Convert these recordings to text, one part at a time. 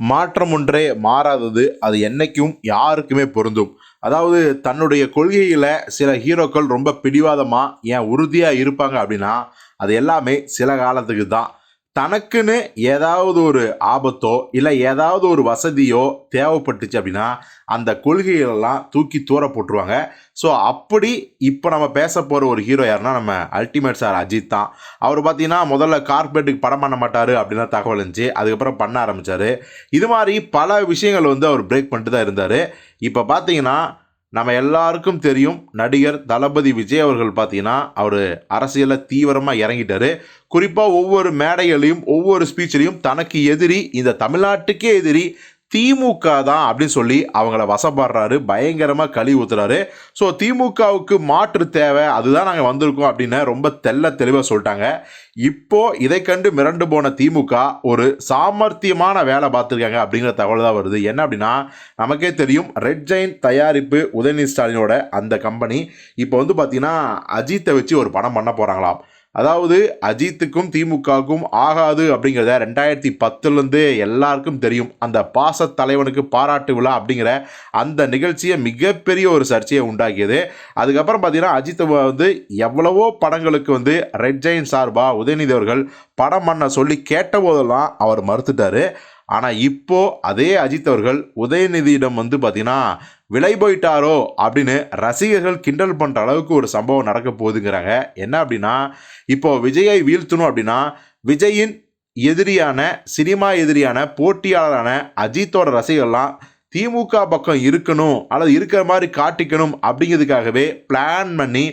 மாற்றம் ஒன்றே மாறாதது அது என்னைக்கும் யாருக்குமே பொருந்தும். அதாவது தன்னுடைய கொள்கையில் சில ஹீரோக்கள் ரொம்ப பிடிவாதமாக ஏன் உறுதியாக இருப்பாங்க அப்படின்னா அது எல்லாமே சில காலத்துக்கு தான். தனக்குன்னு ஏதாவது ஒரு ஆபத்தோ இல்லை ஏதாவது ஒரு வசதியோ தேவைப்பட்டுச்சு அப்படின்னா அந்த கொள்கைகளெல்லாம் தூக்கி தூர போட்டுருவாங்க. ஸோ அப்படி இப்போ நம்ம பேச போகிற ஒரு ஹீரோ யாருன்னா நம்ம அல்டிமேட் சார் அஜித் தான். அவர் பார்த்தீங்கன்னா முதல்ல கார்பரேட்டுக்கு படம் பண்ண மாட்டார் அப்படின்னு தகவல் இருந்துச்சு. அதுக்கப்புறம் பண்ண ஆரம்பித்தார் இது மாதிரி பல விஷயங்கள் வந்து அவர் பிரேக் பண்ணிட்டு தான் இருந்தார். இப்போ பார்த்தீங்கன்னா நம்ம எல்லாருக்கும் தெரியும் நடிகர் தளபதி விஜய் அவர்கள் பார்த்தீங்கன்னா அவர் அரசியலில் தீவிரமாக இறங்கிட்டாரு. குறிப்பாக ஒவ்வொரு மேடைகளையும் ஒவ்வொரு ஸ்பீச்சிலையும் தனக்கு எதிரி இந்த தமிழ்நாட்டுக்கே எதிரி திமுக தான் அப்படின்னு சொல்லி அவங்கள வசப்படுறாரு பயங்கரமாக கழி ஊத்துறாரு. ஸோ திமுகவுக்கு மாற்று தேவை அதுதான் நாங்கள் வந்திருக்கோம் அப்படின்னு ரொம்ப தெள்ள தெளிவாக சொல்லிட்டாங்க. இப்போ இதை கண்டு மிரண்டு போன திமுக ஒரு சாமர்த்தியமான வேலை பார்த்துருக்காங்க அப்படிங்கிற தகவல் தான் வருது. என்ன அப்படின்னா நமக்கே தெரியும் ரெட் ஜெயின் தயாரிப்பு உதயநிதி ஸ்டாலினோட அந்த கம்பெனி இப்போ வந்து பார்த்தீங்கன்னா அஜித்தை வச்சு ஒரு படம் பண்ண போகிறாங்களாம் அதாவது அஜித்துக்கும் திமுகவுக்கும் ஆகாது அப்படிங்கிறத ரெண்டாயிரத்தி பத்துலேருந்து எல்லாருக்கும் தெரியும். அந்த பாச தலைவனுக்கு பாராட்டு விழா அப்படிங்கிற அந்த நிகழ்ச்சியை மிகப்பெரிய ஒரு சர்ச்சையை உண்டாக்கியது. அதுக்கப்புறம் பார்த்தீங்கன்னா அஜித் வந்து எவ்வளவோ படங்களுக்கு வந்து ரெட் ஜெயின் சார்பா உதயநிதி அவர்கள் படம் பண்ண சொல்லி கேட்டபோதெல்லாம் அவர் மறுத்துட்டாரு. ஆனால் இப்போ அதே அஜித் அவர்கள் உதயநிதியிடம் வந்து பார்த்தீங்கன்னா விலை போயிட்டாரோ? அப்படின்னு ரசிகர்கள் கிண்டல் பண்ணுற அளவுக்கு ஒரு சம்பவம் நடக்க போகுதுங்கிறாங்க. என்ன அப்படின்னா இப்போ விஜயை வீழ்த்தணும் அப்படின்னா விஜயின் எதிரியான சினிமா எதிரியான போட்டியாளரான அஜித்தோட ரசிகர்லாம் திமுக பக்கம் இருக்கணும் அல்லது இருக்கிற மாதிரி காட்டிக்கணும் அப்படிங்கிறதுக்காகவே பிளான் பண்ணி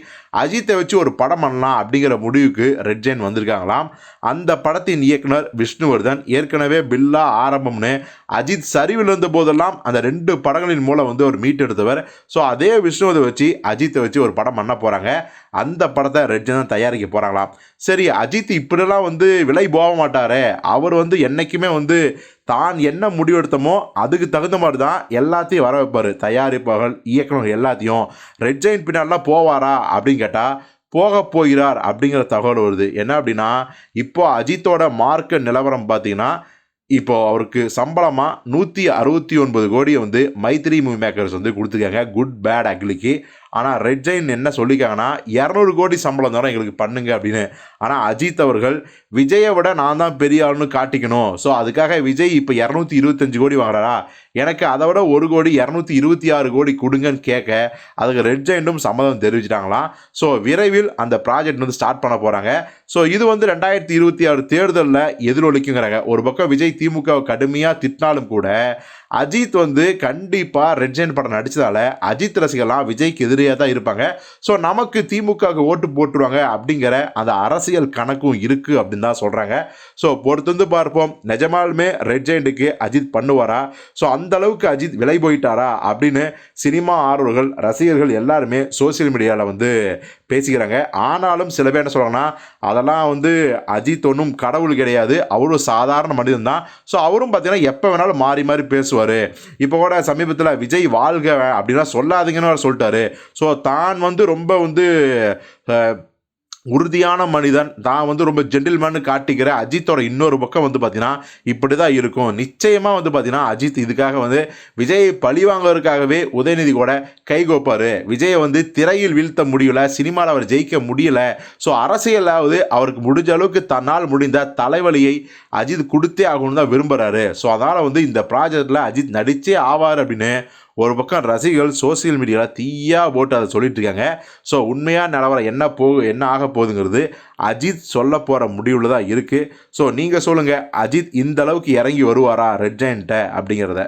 அஜித்தை வச்சு ஒரு படம் பண்ணலாம் அப்படிங்கிற முடிவுக்கு ரெட் ஜெயின் வந்திருக்காங்களாம். அந்த படத்தின் இயக்குனர் விஷ்ணுவர்தன். ஏற்கனவே பில்லா ஆரம்பம்னு அஜித் சரிவில் இருந்த போதெல்லாம் அந்த ரெண்டு படங்களின் மூலம் வந்து ஒரு மீட்டெடுத்தவர் ஸோ அதே விஷ்ணுவதை வச்சு அஜித்தை வச்சு ஒரு படம் பண்ண போகிறாங்க அந்த படத்தை ரெட் ஜெயின் தான் தயாரிக்க போகிறாங்களாம் சரி அஜித் இப்படிலாம் வந்து விலை போக மாட்டாரே. அவர் வந்து என்றைக்குமே வந்து தான் என்ன முடிவெடுத்தமோ அதுக்கு தகுந்த மாதிரி தான் எல்லாத்தையும் வர வைப்பார். தயாரிப்பாளர்கள் இயக்குநர்கள் எல்லாத்தையும். ரெட் ஜெயின் பின்னாடிலாம் போவாரா அப்படின்னு கேட்டால் போக போகிறார் அப்படிங்கிற தகவல் வருது. என்ன அப்படின்னா இப்போ அஜித்தோட மார்க்க நிலவரம் பார்த்தீங்கன்னா இப்போ அவருக்கு சம்பளமாக நூற்றி அறுபத்தி ஒன்பது கோடியை வந்து மைத்ரி மூவி மேக்கர்ஸ் வந்து கொடுத்துருக்காங்க. குட் பேட் அக்லிக்கு ஆனால் ரெட் ஜெயின் என்ன சொல்லியிருக்காங்கன்னா இரநூறு கோடி சம்பளம் தரோம் எங்களுக்கு பண்ணுங்க அப்படின்னு. ஆனால் அஜித் அவர்கள் விஜயை விட நான் தான் பெரிய ஆளுன்னு காட்டிக்கணும். ஸோ அதுக்காக விஜய் இப்போ இரநூத்தி இருபத்தஞ்சு கோடி வாங்குறாரா? எனக்கு அதை விட ஒரு கோடி இரநூத்தி இருபத்தி ஆறு கோடி கொடுங்கன்னு கேட்க அதுக்கு ரெட் ஜெயின்ட்டும் சம்மதம் தெரிவிச்சிட்டாங்களாம் ஸோ விரைவில் அந்த ப்ராஜெக்ட் வந்து ஸ்டார்ட் பண்ண போகிறாங்க ஸோ இது வந்து ரெண்டாயிரத்தி இருபத்தி ஆறு தேர்தலில் எதிரொலிக்குங்கிறாங்க. ஒரு பக்கம் விஜய் திமுக கடுமையாக திட்டினாலும் கூட அஜித் வந்து கண்டிப்பாக ரெட் ஜெயின் படம் நடித்ததால அஜித் ரசிகர்லாம் விஜய்க்கு எதிரியாக தான் இருப்பாங்க. ஸோ நமக்கு திமுக ஓட்டு போட்டுருவாங்க அப்படிங்கிற அந்த அரசியல் கணக்கும் இருக்குது அப்படின்னு தான் சொல்கிறாங்க ஸோ பொறுத்து பார்ப்போம். நிஜமாலுமே ரெட் ஜெயிண்ட்டுக்கு அஜித் பண்ணுவாரா? ஸோ அந்த அளவுக்கு அஜித் விலை போயிட்டாரா அப்படின்னு சினிமா ஆர்வலர்கள் ரசிகர்கள் எல்லாருமே சோசியல் மீடியாவில் வந்து பேசிக்கிறாங்க. ஆனாலும் சில பேர் என்ன சொல்கிறாங்கன்னா அதெல்லாம் வந்து அஜித் ஒன்றும் கடவுள் கிடையாது. அவரும் சாதாரண மனிதன் தான். ஸோ அவரும் பார்த்தீங்கன்னா எப்போ வேணாலும் மாறி மாறி பேசுவார். இப்போ கூட சமீபத்தில் விஜய் வாழ்க அப்படின்லாம் சொல்லாதீங்கன்னு அவர் சொல்லிட்டாரு. ஸோ தான் வந்து ரொம்ப வந்து உறுதியான மனிதன். தான் வந்து ரொம்ப ஜென்டில்மேனு காட்டிக்கிற அஜித்தோட இன்னொரு பக்கம் வந்து பார்த்தீங்கன்னா இப்படி தான் இருக்கும். நிச்சயமாக வந்து பார்த்தீங்கன்னா அஜித் இதுக்காக வந்து விஜயை பழி வாங்குவதற்காகவே உதயநிதி கூட கைகோப்பார் விஜயை வந்து திரையில் வீழ்த்த முடியல சினிமாவில் அவர் ஜெயிக்க முடியல. ஸோ அரசியலாவது அவருக்கு முடிஞ்ச அளவுக்கு தன்னால் முடிந்த தலைவலியை அஜித் கொடுத்தே ஆகணும்னு தான் விரும்புகிறாரு ஸோ அதனால் வந்து இந்த ப்ராஜெக்டில் அஜித் நடித்தே ஆவார் அப்படின்னு ஒரு பக்கம் ரசிகர்கள் சோசியல் மீடியாவில் தீயாக போட்டு அதை சொல்லிட்டு இருக்காங்க ஸோ உண்மையான நிலவரம் என்ன போ என்ன ஆக போகுதுங்கிறது அஜித் சொல்ல போகிற முடிவில் தான் இருக்குது ஸோ நீங்கள் சொல்லுங்கள் அஜித் இந்த அளவுக்கு இறங்கி வருவாரா ரெட் ஜெயின்ட்ட அப்படிங்கிறத.